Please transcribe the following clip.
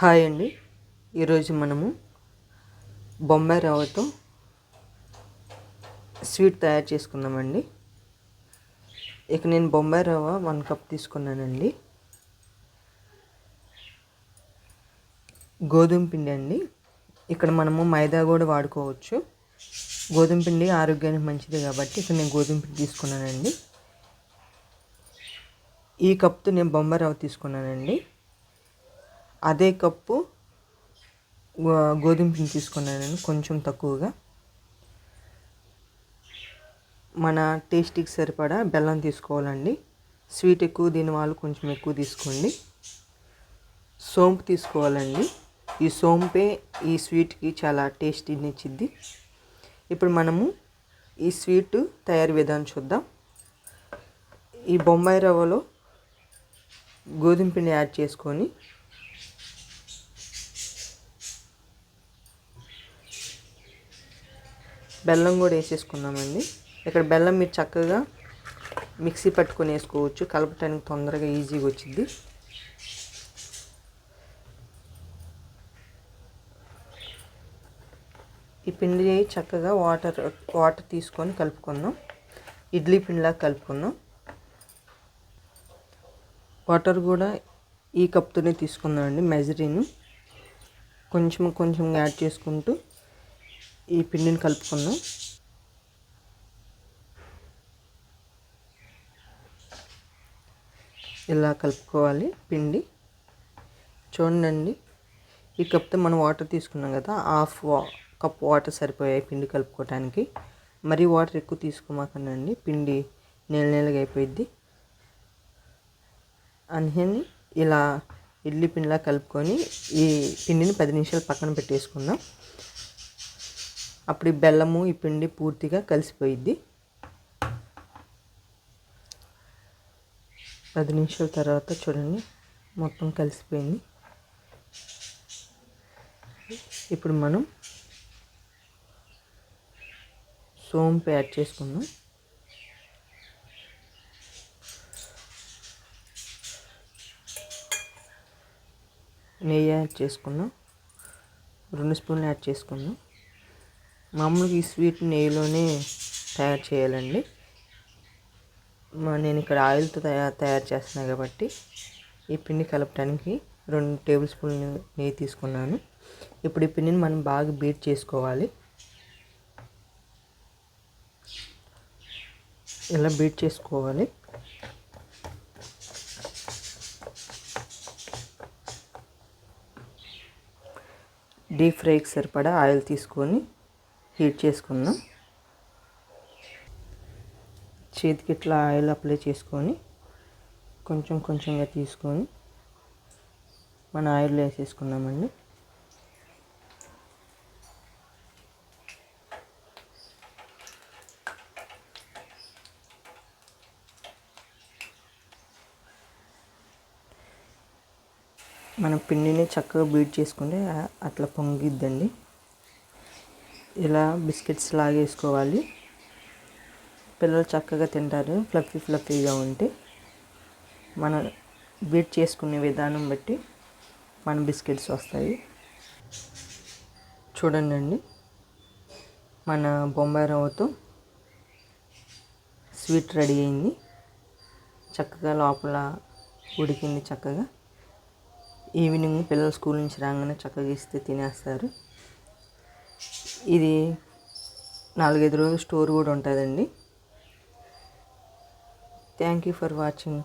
Hi అండి. ఈరోజు మనము బొంబాయి రవ్వతో స్వీట్ తయారు చేసుకుందామండి. ఇక నేను బొంబాయి రవ్వ వన్ కప్ తీసుకున్నానండి. గోధుమ పిండి అండి. ఇక్కడ మనము మైదా కూడా వాడుకోవచ్చు. గోధుమ పిండి ఆరోగ్యానికి మంచిది కాబట్టి ఇక్కడ నేను గోధుమ పిండి తీసుకున్నానండి. ఈ కప్తో నేను బొంబాయి రవ్వ తీసుకున్నానండి. అదే కప్పు గోధుమ పిండి తీసుకున్నాను కొంచెం తక్కువగా. మన టేస్ట్కి సరిపడా బెల్లం తీసుకోవాలండి. స్వీట్ ఎక్కువ దీని వాళ్ళు కొంచెం ఎక్కువ తీసుకోండి. సోంపు తీసుకోవాలండి. ఈ సోంపే ఈ స్వీట్కి చాలా టేస్టీని ఇచ్చిద్ది ఇప్పుడు మనము ఈ స్వీట్ తయారు విధానం చూద్దాం. ఈ బొంబాయి రవ్వలో గోధుమ పిండి యాడ్ చేసుకొని బెల్లం కూడా వేసేసుకున్నామండి ఇక్కడ బెల్లం మీరు చక్కగా మిక్సీ పట్టుకొని వేసుకోవచ్చు. కలపటానికి తొందరగా ఈజీగా వచ్చింది ఈ పిండి చక్కగా వాటర్ వాటర్ తీసుకొని కలుపుకుందాం. ఇడ్లీ పిండిలా కలుపుకుందాం. వాటర్ కూడా ఈ కప్తోనే తీసుకుందామండి మెజరీని. కొంచెం కొంచెం యాడ్ చేసుకుంటూ ఈ పిండిని కలుపుకుందాం. ఇలా కలుపుకోవాలి పిండి. చూడండి ఈ కప్తో మనం వాటర్ తీసుకున్నాం కదా హాఫ్ వా కప్ వాటర్ సరిపోయాయి పిండి కలుపుకోవటానికి. మరీ వాటర్ ఎక్కువ తీసుకోమాకండి పిండి నెల నెలగా అయిపోయిద్ది. అందుకని ఇలా ఇడ్లీ పిండిలా కలుపుకొని ఈ పిండిని పది నిమిషాలు పక్కన పెట్టేసుకుందాం. అప్పుడు ఈ బెల్లము ఈ పిండి పూర్తిగా కలిసిపోయిద్ది. పది నిమిషాల తర్వాత చూడండి మొత్తం కలిసిపోయింది. ఇప్పుడు మనం సోంపు యాడ్ చేసుకుందాం. నెయ్యి యాడ్ చేసుకుందాం. రెండు స్పూన్లు యాడ్ చేసుకుందాం. మామూలుగా ఈ స్వీట్ నెయ్యిలోనే తయారు చేయాలండి. నేను ఇక్కడ ఆయిల్తో తయారు తయారు చేస్తున్నాను కాబట్టి ఈ పిండి కలపడానికి రెండు టేబుల్ స్పూన్ నెయ్యి తీసుకున్నాను. ఇప్పుడు ఈ పిండిని మనం బాగా బీట్ చేసుకోవాలి. ఇలా బీట్ చేసుకోవాలి. డీప్ ఫ్రైకి సరిపడా ఆయిల్ తీసుకొని హీట్ చేసుకుందాం. చేతికి ఇట్లా ఆయిల్ అప్లై చేసుకొని కొంచెం కొంచెంగా తీసుకొని మన ఆయిల్ వేసేసుకున్నామండి మన పిండిని చక్కగా బీట్ చేసుకుంటే అట్లా పొంగిద్దండి. ఇలా బిస్కెట్స్ లాగా వేసుకోవాలి పిల్లలు చక్కగా తింటారు. ఫ్లఫీ ఫ్లఫీగా ఉంటే మన బీట్ చేసుకునే విధానం బట్టి మన బిస్కెట్స్ వస్తాయి. చూడండి అండి మన బొంబాయి రవ్వతో స్వీట్ రెడీ అయింది. చక్కగా లోపల ఉడికింది చక్కగా. ఈవినింగ్ పిల్లలు స్కూల్ నుంచి రాగానే చక్కగా ఇస్తే తినేస్తారు. ఇది నాలుగైదు రోజులు స్టోర్ కూడా ఉంటుందండి. Thank you for watching